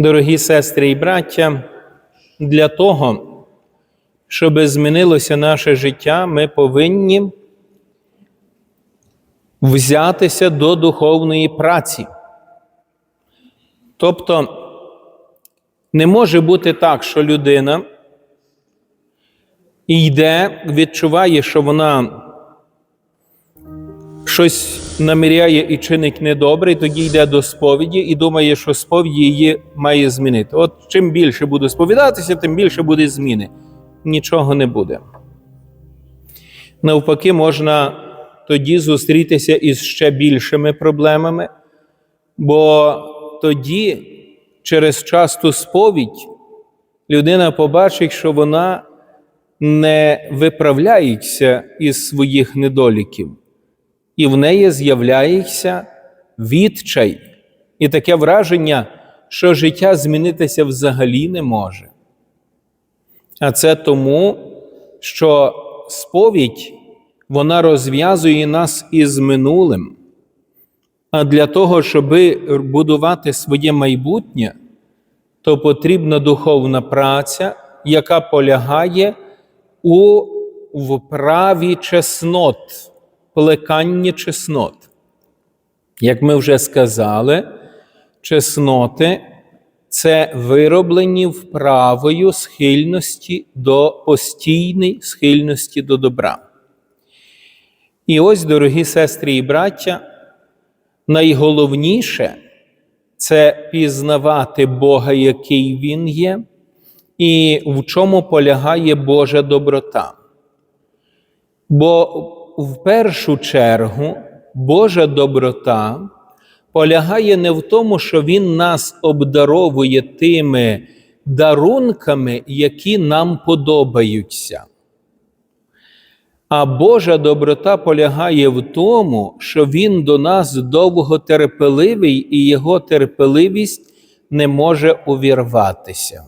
Дорогі сестри і браття, для того, щоб змінилося наше життя, ми повинні взятися до духовної праці. Тобто не може бути так, що людина йде, відчуває, що вона щось наміряє і чинить недобре, і тоді йде до сповіді і думає, що сповідь її має змінити. От чим більше буде сповідатися, тим більше буде зміни. Нічого не буде. Навпаки, можна тоді зустрітися із ще більшими проблемами, бо тоді, через часту сповідь, людина побачить, що вона не виправляється із своїх недоліків і в неї з'являється відчай, і таке враження, що життя змінитися взагалі не може. А це тому, що сповідь вона розв'язує нас із минулим. А для того, щоб будувати своє майбутнє, то потрібна духовна праця, яка полягає у вправі чеснот плекання чеснот. Як ми вже сказали, чесноти це вироблені вправою схильності до постійної схильності до добра. І ось, дорогі сестри і браття, найголовніше це пізнавати Бога, який Він є, і в чому полягає Божа доброта. Бо в першу чергу Божа доброта полягає не в тому, що Він нас обдаровує тими дарунками, які нам подобаються. А Божа доброта полягає в тому, що Він до нас довготерпеливий і Його терпеливість не може увірватися.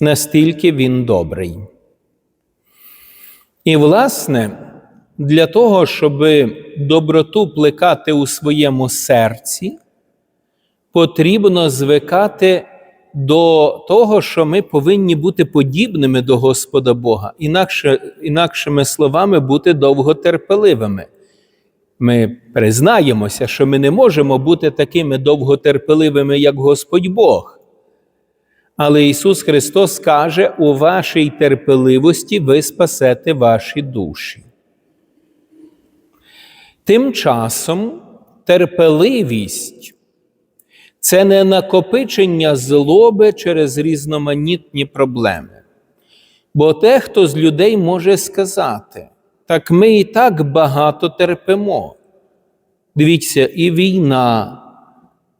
Настільки Він добрий. І, власне, для того, щоб доброту плекати у своєму серці, потрібно звикати до того, що ми повинні бути подібними до Господа Бога, інакше, інакшими словами, бути довготерпеливими. Ми признаємося, що ми не можемо бути такими довготерпеливими, як Господь Бог. Але Ісус Христос каже: у вашій терпеливості ви спасете ваші душі. Тим часом терпеливість це не накопичення злоби через різноманітні проблеми. Бо хто з людей може сказати, так ми і так багато терпимо. Дивіться, і війна,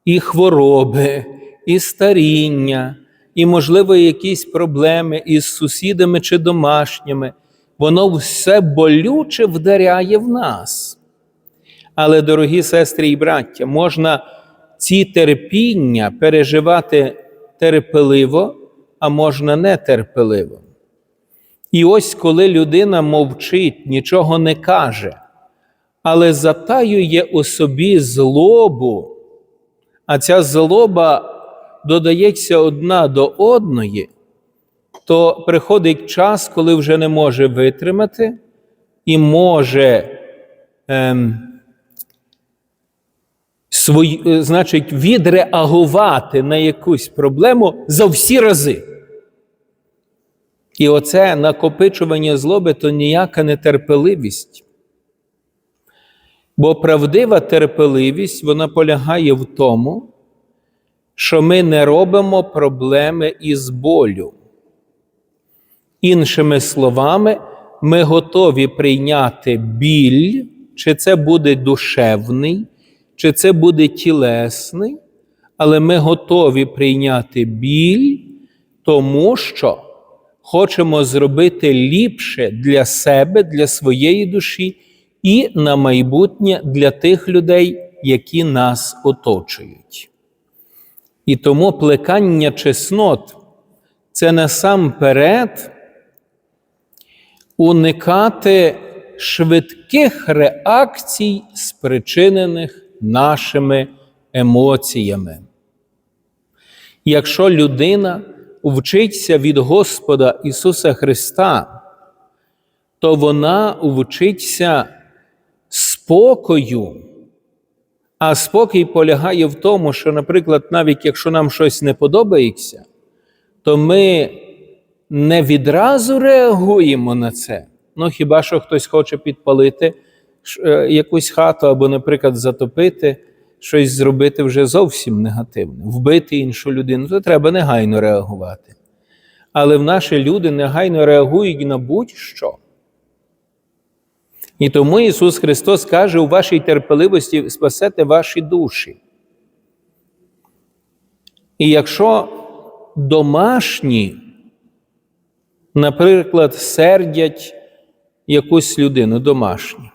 і хвороби, і старіння, і, можливо, якісь проблеми із сусідами чи домашніми, воно все болюче вдаряє в нас. Але, дорогі сестри і браття, можна ці терпіння переживати терпеливо, а можна нетерпеливо. І ось коли людина мовчить, нічого не каже, але затаює у собі злобу, а ця злоба додається одна до одної, то приходить час, коли вже не може витримати і може. Ем, свої, е, значить, відреагувати на якусь проблему за всі рази. І оце накопичування злоби то ніяка нетерпеливість. Бо правдива терпеливість вона полягає в тому, що ми не робимо проблеми із болю. Іншими словами, ми готові прийняти біль, чи це буде душевний, чи це буде тілесний, але ми готові прийняти біль, тому що хочемо зробити ліпше для себе, для своєї душі і на майбутнє для тих людей, які нас оточують. І тому плекання чеснот це насамперед уникати швидких реакцій, спричинених нашими емоціями. Якщо людина вчиться від Господа Ісуса Христа, то вона вчиться спокою. А спокій полягає в тому, що, наприклад, навіть якщо нам щось не подобається, то ми не відразу реагуємо на це. Ну, хіба що хтось хоче підпалити якусь хату або, наприклад, затопити, щось зробити вже зовсім негативне, вбити іншу людину, то треба негайно реагувати. Але в наші люди негайно реагують на будь-що. І тому Ісус Христос каже, у вашій терпеливості спасете ваші душі. І якщо домашні, наприклад, сердять якусь людину домашню,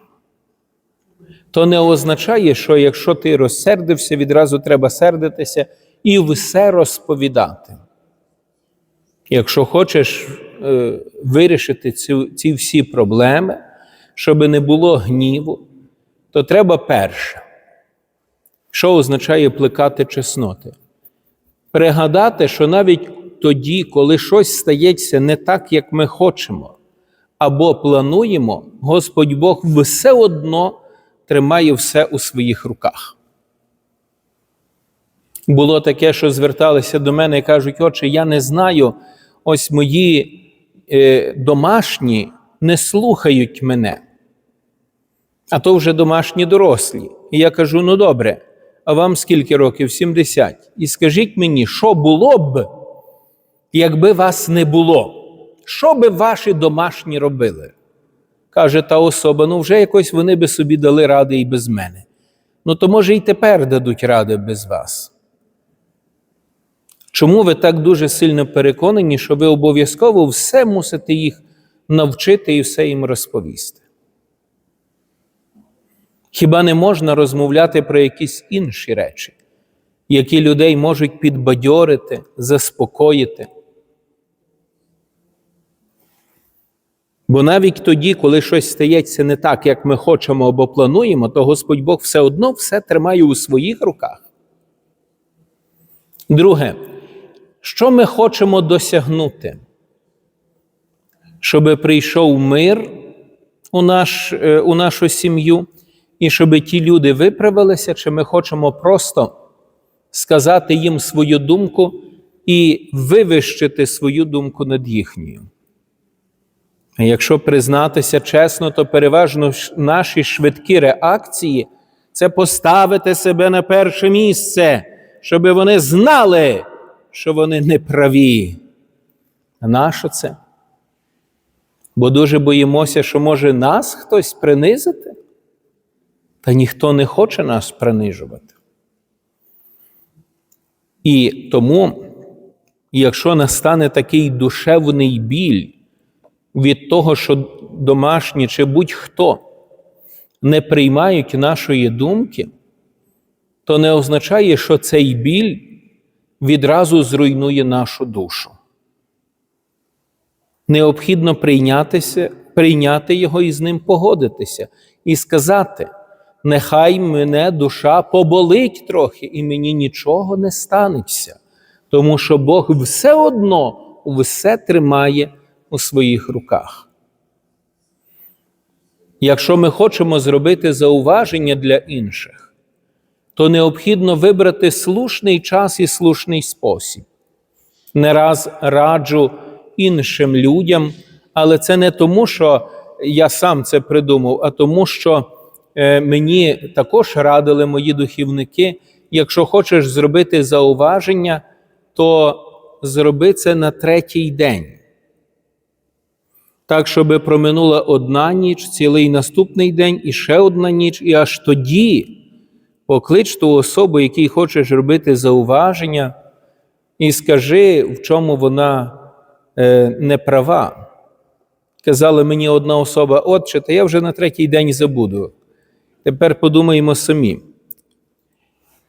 то не означає, що якщо ти розсердився, відразу треба сердитися і все розповідати. Якщо хочеш е, вирішити ці, ці всі проблеми, щоб не було гніву, то треба перше. Що означає плекати чесноти? Пригадати, що навіть тоді, коли щось стається не так, як ми хочемо, або плануємо, Господь Бог все одно тримає все у своїх руках. Було таке, що зверталися до мене і кажуть, отче, я не знаю, ось мої е, домашні не слухають мене. А то вже домашні дорослі. І я кажу: ну добре, а вам скільки років? 70. І скажіть мені, що було б, якби вас не було? Що би ваші домашні робили? Каже та особа: ну вже якось вони би собі дали ради і без мене. Ну то, може, і тепер дадуть ради без вас. Чому ви так дуже сильно переконані, що ви обов'язково все мусите їх навчити і все їм розповісти? Хіба не можна розмовляти про якісь інші речі, які людей можуть підбадьорити, заспокоїти? Бо навіть тоді, коли щось стається не так, як ми хочемо або плануємо, то Господь Бог все одно все тримає у своїх руках. Друге, що ми хочемо досягнути? Щоб прийшов мир у, наш, е, у нашу сім'ю, і щоб ті люди виправилися, чи ми хочемо просто сказати їм свою думку і вивищити свою думку над їхньою. Якщо признатися чесно, то переважно наші швидкі реакції це поставити себе на перше місце, щоб вони знали, що вони не праві. А нащо це? Бо дуже боїмося, що може нас хтось принизити, та ніхто не хоче нас принижувати. І тому, якщо настане такий душевний біль, від того, що домашні чи будь-хто не приймають нашої думки, то не означає, що цей біль відразу зруйнує нашу душу. Необхідно прийнятися, прийняти його і з ним погодитися, і сказати: нехай мене душа поболить трохи, і мені нічого не станеться, тому що Бог все одно все тримає у своїх руках. Якщо ми хочемо зробити зауваження для інших, то необхідно вибрати слушний час і слушний спосіб. Не раз раджу іншим людям, але це не тому, що я сам це придумав, а тому, що е, мені також радили мої духівники. Якщо хочеш зробити зауваження, то зроби це на третій день так, щоб проминула одна ніч, цілий наступний день і ще одна ніч, і аж тоді поклич ту особу, якій хочеш робити зауваження, і скажи, в чому вона е, не права. Казала мені одна особа, отче, та я вже на третій день забуду. Тепер подумаємо самі.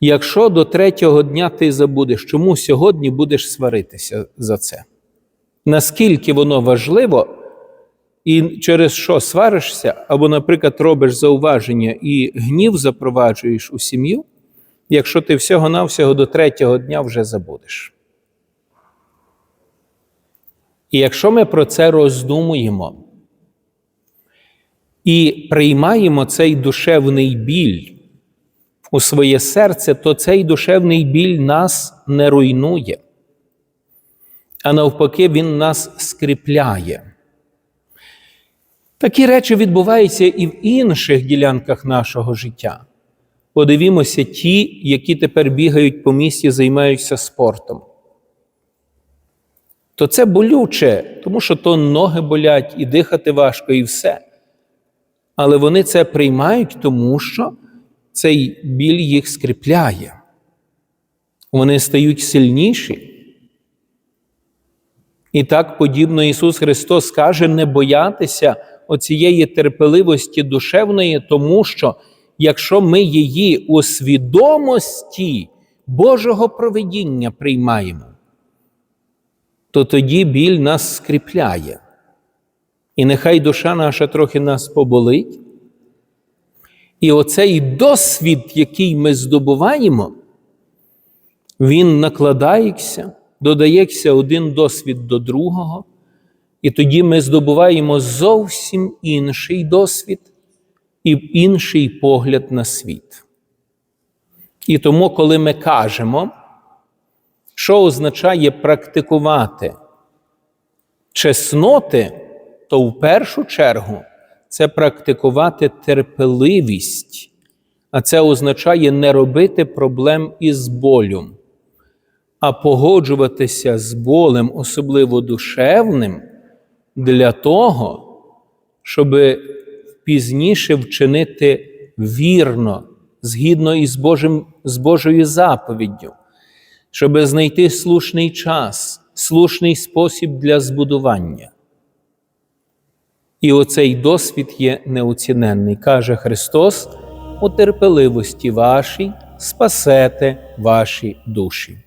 Якщо до третього дня ти забудеш, чому сьогодні будеш сваритися за це? Наскільки воно важливо, і через що сваришся, або, наприклад, робиш зауваження і гнів запроваджуєш у сім'ю, якщо ти всього-навсього до третього дня вже забудеш. І якщо ми про це роздумуємо і приймаємо цей душевний біль у своє серце, то цей душевний біль нас не руйнує, а навпаки, він нас скріпляє. Такі речі відбуваються і в інших ділянках нашого життя. Подивімося, ті, які тепер бігають по місті, займаються спортом. То це болюче, тому що то ноги болять, і дихати важко, і все. Але вони це приймають, тому що цей біль їх скріпляє. Вони стають сильніші. І так подібно Ісус Христос каже не боятися оцієї терпеливості душевної, тому що якщо ми її у свідомості Божого проведіння приймаємо, то тоді біль нас скріпляє. І нехай душа наша трохи нас поболить. І оцей досвід, який ми здобуваємо, він накладається, додається один досвід до другого, і тоді ми здобуваємо зовсім інший досвід і інший погляд на світ. І тому, коли ми кажемо, що означає практикувати чесноти, то в першу чергу це практикувати терпеливість, а це означає не робити проблем із болем, а погоджуватися з болем, особливо душевним, для того, щоб пізніше вчинити вірно, згідно із Божим, з Божою заповіддю, щоб знайти слушний час, слушний спосіб для збудування. І оцей досвід є неоціненний, каже Христос, у терпеливості вашій спасете ваші душі.